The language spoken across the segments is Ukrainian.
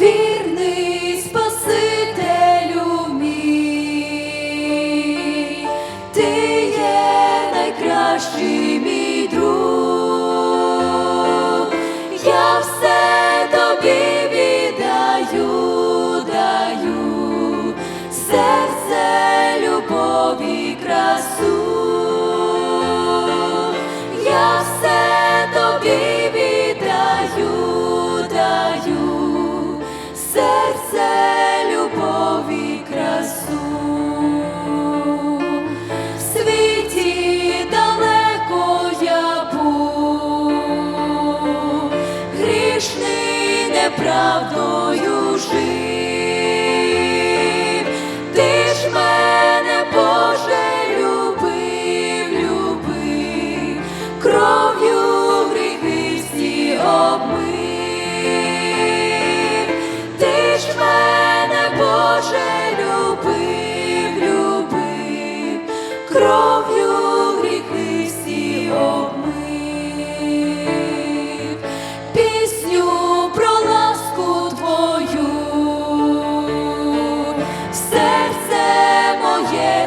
вірний Спасителю ти є найкращий мій друг, я все тобі віддаю, даю серце любові красу. Грішний неправдою жив,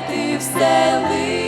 ти вселив,